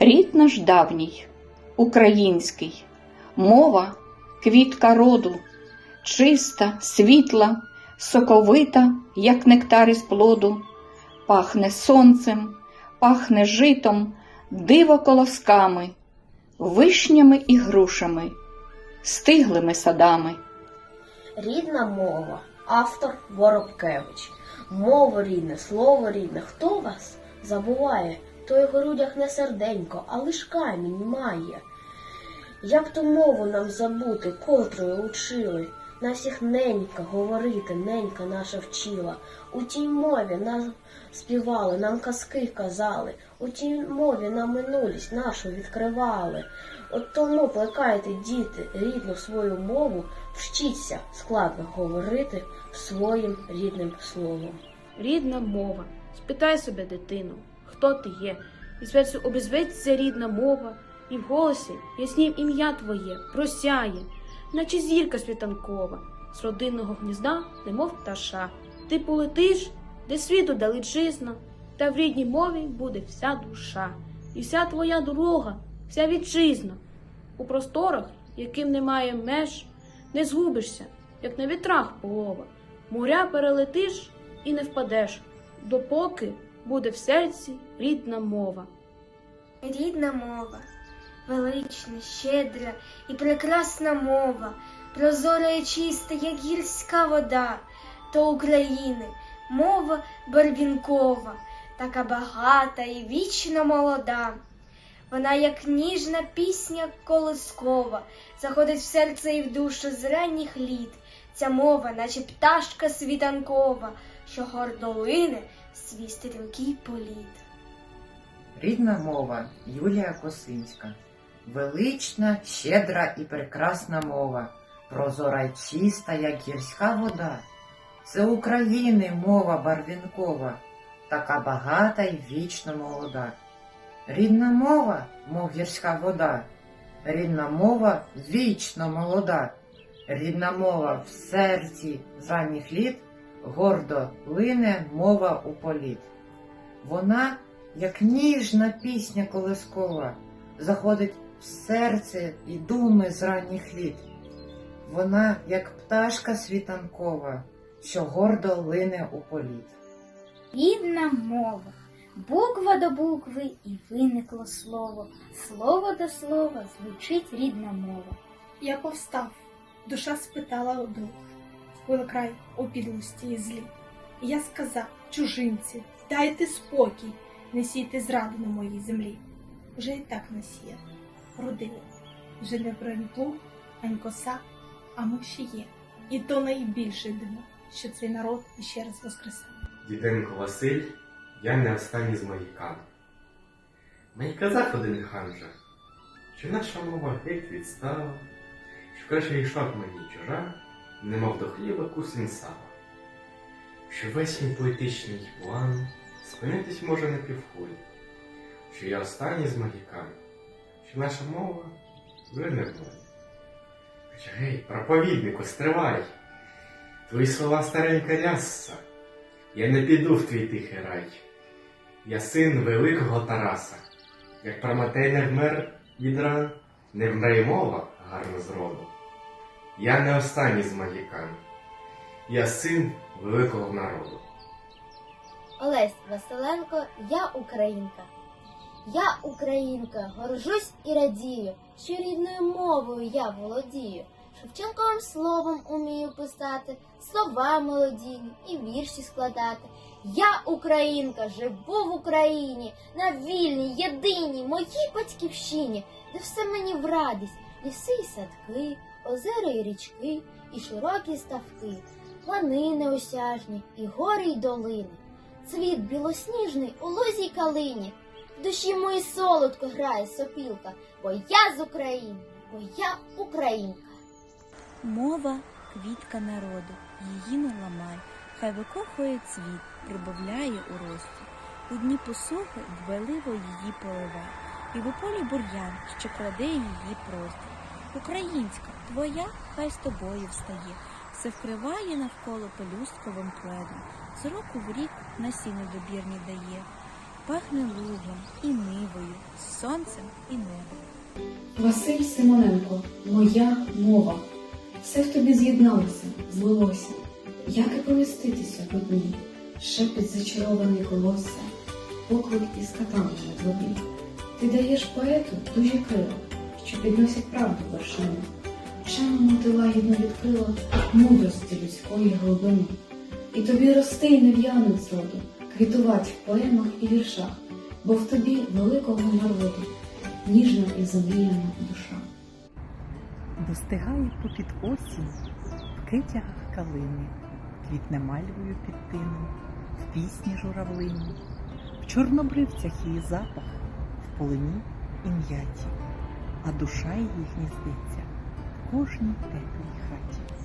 Рід наш давній, український, мова квітка роду, чиста, світла, соковита, як нектар із плоду, пахне сонцем, пахне житом, диво колосками, вишнями і грушами, стиглими садами. Рідна мова, автор Воробкевич. Мова рідне, слово рідне. Хто вас забуває? Той в грудях не серденько, а лиш камінь має. Як ту мову нам забути, котрою учили? Нас їх ненька говорити, ненька наша вчила. У тій мові нам співали, нам казки казали, у тій мові нам минулість нашу відкривали. От тому плекайте, діти, рідну свою мову, вчіться складно говорити своїм рідним словом. Рідна мова. Спитай себе, дитину, хто ти є, і зветься обізветься рідна мова, і в голосі яснім ім'я твоє просяє, наче зірка світанкова, з родинного гнізда, немов пташа. Ти полетиш, де світу далечизна, та в рідній мові буде вся душа, і вся твоя дорога, вся вітчизна. У просторах, яким немає меж, не згубишся, як на вітрах полова. Моря перелетиш і не впадеш, допоки буде в серці рідна мова. Рідна мова, велична, щедра і прекрасна мова, прозора і чиста, як гірська вода, то України, мова барвінкова, така багата і вічно молода. Вона, як ніжна пісня колискова, заходить в серце і в душу з ранніх літ. Ця мова, наче пташка світанкова, що гордо лине свій стрімкий політ. Рідна мова Юлія Косинська. Велична, щедра і прекрасна мова, прозора й чиста, як гірська вода. Це України мова барвінкова, така багата й вічно молода. Рідна мова, мов гірська вода, рідна мова вічно молода, рідна мова в серці ранніх літ, гордо лине мова у політ. Вона, як ніжна пісня колискова, заходить в серце і думи з ранніх літ. Вона, як пташка світанкова, що гордо лине у політ. Рідна мова, буква до букви і виникло слово, слово до слова звучить рідна мова. Я повстав, душа спитала у дух, коли край підлості і злі. І я сказав, чужинці, дайте спокій, не сійте зради на моїй землі. Вже і так насіяно, родили, вже не плуг, ань коса, а ми ще є. І то найбільше диво, що цей народ іще раз воскресав. Діденко Василь, я не останній з моїкан. Мені казав один ханжа, що наша мова геть відстала, що краще йшов мені чужа, немов до хліба кусень сала. Що весь мій поетичний план спинитись може на півхвилі, що я останній з магікан, що наша мова вже не в моді. Хоча гей, проповіднику, стривай! Твої слова старенька рясса. Я не піду в твій тихий рай. Я син великого Тараса. Як Прометей не вмер від ран, не вмре й мова гарно з роду. Я не останній з магікан. Я син великого народу. Олесь Василенко, я українка. Я українка, горжусь і радію, що рідною мовою я володію. Шевченковим словом умію писати, слова мелодійні і вірші складати. Я українка, живу в Україні, на вільній, єдиній моїй батьківщині, де все мені в радість, ліси й садки, озера й річки, і широкі ставки, плани неосяжні, і гори й долини. Цвіт білосніжний у лозі й калині. В душі моїй солодко грає сопілка, бо я з України, бо я українка. Мова квітка народу, її не ламай, хай викохує цвіт, прибавляє у рості. У дні посухи дбайливо її поливай, і в полі бур'ян, що краде її простір. Українська, твоя, хай з тобою встає, все вкриває навколо пелюстковим пледом, з року в рік насіння добірні дає, пахне лугом і нивою, сонцем і небом. Василь Симоненко, моя мова. Все в тобі з'єдналося, злилося. Як і поміститися в одній, шепіт зачарований колосся, поклик із катами на воді. Ти даєш поету дужі крила, що підносять правду вершину. Чемному ти лагідно відкрила мудрості людської глибини. І тобі рости й не в'януть зроду, квітувать в поемах і віршах, бо в тобі великого народу ніжна і замріяна душа. Достигає попід осінь в китягах калини, квітне мальвою під тином, в пісні журавлині, в чорнобривцях її запах, в полині і м'яті, а душа її гніздиться в кожній теплій хаті.